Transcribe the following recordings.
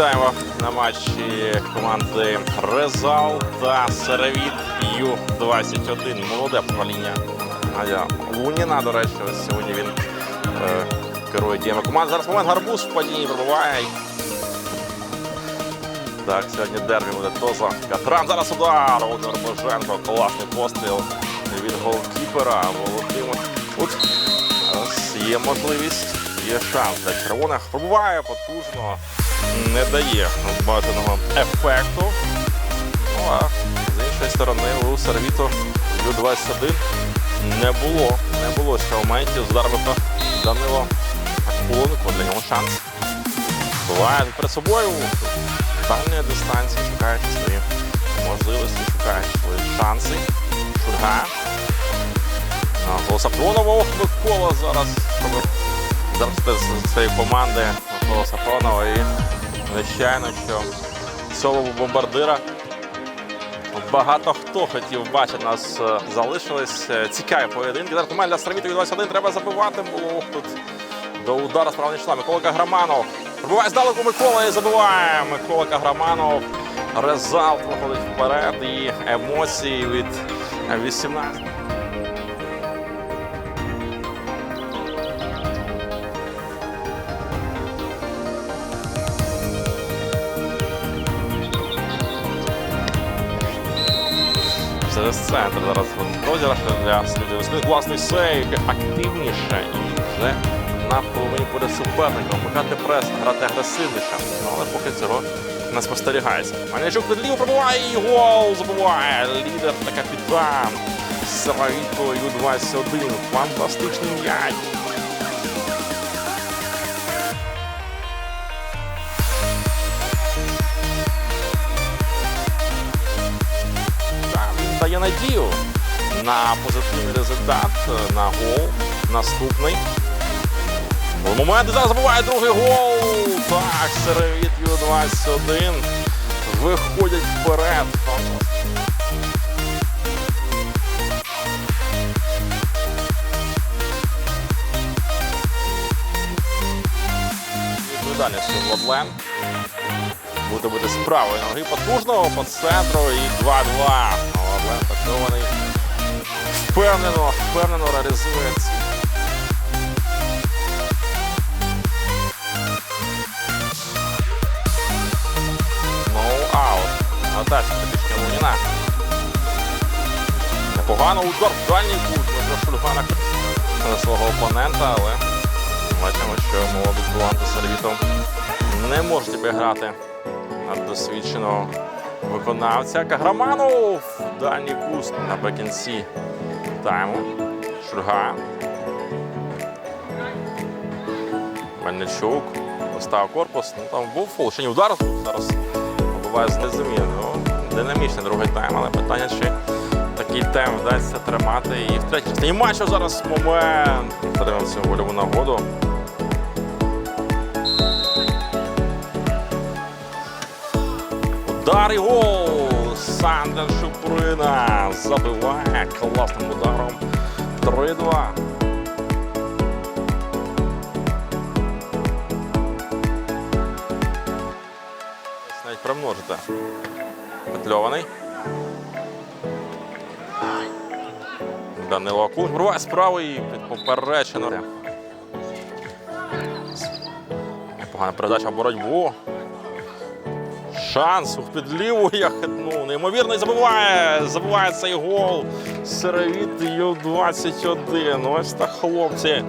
Вітаємо на матчі команди Резал та Серевіт Ю-21. Молоде покоління. Надя Луніна, до речі, ось сьогодні він е, керує діями команди. Зараз момент гарбуз в падінні пробуває. Так, сьогодні дербі буде Тоза. Катран зараз удар. Володимир Боженко. Класний постріл від голкіпера. Володимир. Зараз є можливість, є шанс для червоних. Пробуває потужно, не дає бажаного ефекту. Ну а з іншої сторони у сервіту Ю-21 не було. Не було ще моментів. З Данило Акуленко. Для нього шанс. Буває перед собою дальня дистанція, шукають свої можливості, шукають свої шанси. Шульга. Микола Сафронова. Микола зараз зараз з цієї команди Микола Сафронова. І звичайно, що цього бомбардира багато хто хотів бачити нас е, залишились. Е, Цікаві поєдинки. Зараз команда для від 21 треба забивати. Було тут до удара справа не йшла. Микола Каграманов. Пробиває здалеку Микола і забиває. Микола Каграманов. Резал проходить вперед і емоції від 18. Через центр зараз розіграш для слідів. Класний сейв, активніше і вже на половині буде суперником. Вмикати прес, грати агресивніше. Але поки цього не спостерігається. Манячук під ліву пробуває і гол забуває. Лідер та капітан. Саравіто Ю-21. Фантастичний м'яч. Дає надію на позитивний результат, на гол. Наступний. В момент зараз забуває другий гол. Так, сервіт Ю-21. Виходять вперед. Відповідальністю Владлен. Буде бути з правої ноги потужного по центру і 2-2. Владлен атакований. Впевнено, впевнено реалізує ці Ноу аут. Атака тактична Луніна. Непогано удар в дальній кут. Шульгана на свого опонента, але бачимо, що молодий Буланта сервітом не може обіграти на досвідченого виконавця. Каграманов. Дальній куст наприкінці тайму. Шульга. Мельничук поставив корпус. Ну, там був фол, ще не удар. Зараз буває знезумів. Ну, динамічний другий тайм, але питання, чи такий темп вдасться тримати. І в третій частині матчу зараз момент. Отримав цю гольову нагоду. Удар і гол! Сандер Шуприна забиває класним ударом. 3-2. Ось Навіть примножити. Петльований. Данило Акун. Буває справа і під. Непогана передача боротьбу. Шанс під ліву я хитнув. Неймовірно і забиває. Забиває цей гол. Серевіт Ю-21. Ось так хлопці.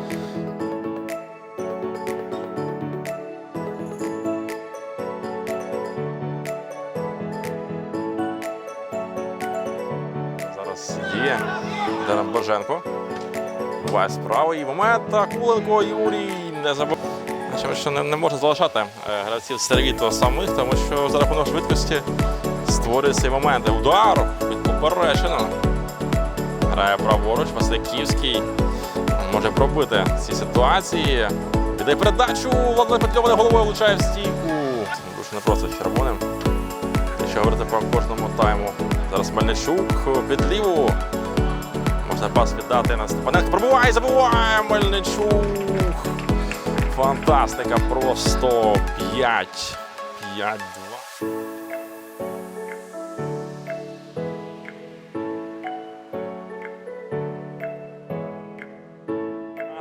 Зараз є Даром Боженко. Буває справа і момент. Акуленко Юрій не забив. Що не, не може залишати е, гравців сервіту самих, тому що за рахунок швидкості створюються і моменти. Удар від поперечину. Грає праворуч, Васильківський може пробити ці ситуації. Віддає передачу, Владимир Петльований головою влучає в стійку. Дуже непросто червоним. Якщо говорити про кожному тайму. Зараз Мельничук під ліву. Можна пас віддати на Степаненко. Пробуває, забуває Мельничук. Фантастика, просто 5. 5-2.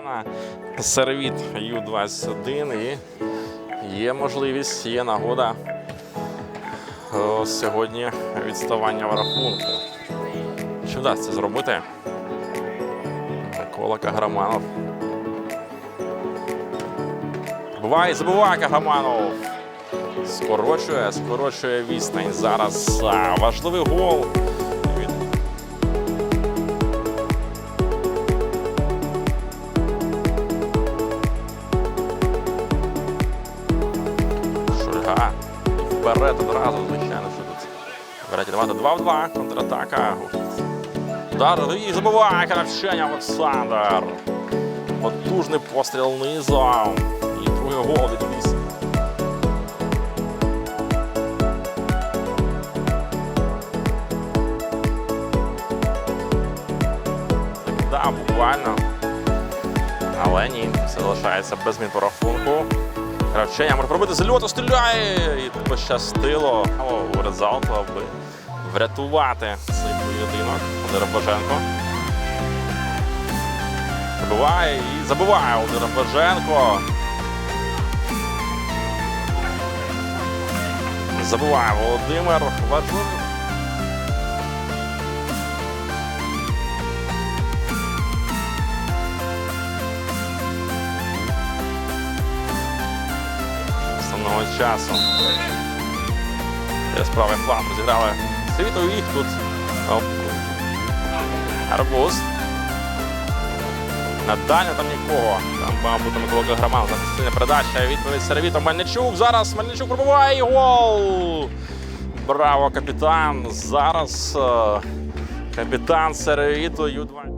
На Сервіт Ю-21 і є можливість, є нагода о, сьогодні відставання в рахунку. Чи вдасться зробити? Микола Каграманов. Буває, забуває Каграманов. Скорочує, скорочує відстань. Зараз важливий гол. Шульга. Вперед одразу, звичайно, що тут. Вперед давати 2 в 2. Контратака. Удар і забиває Кравченя Олександр. Потужний постріл низом. І другий гол відвіз. Так, буквально. Але ні, все залишається без змін по рахунку. Кравченя може пробити з стріляє! І пощастило у результату, аби врятувати цей поєдинок. Володимир Боженко. Забиває і забиває Володимир Боженко. Забиває Володимир. Важливий. Основного часу. Через правий фланг розіграли світу їх тут. Оп. Арбуз. На дальню там нікого. Там мабуть, Микола Каграман. сильна передача. Відповідь сервітом Мельничук. Зараз Мельничук пробуває і гол. Браво, капітан. Зараз е, капітан Сервіто Ю-2.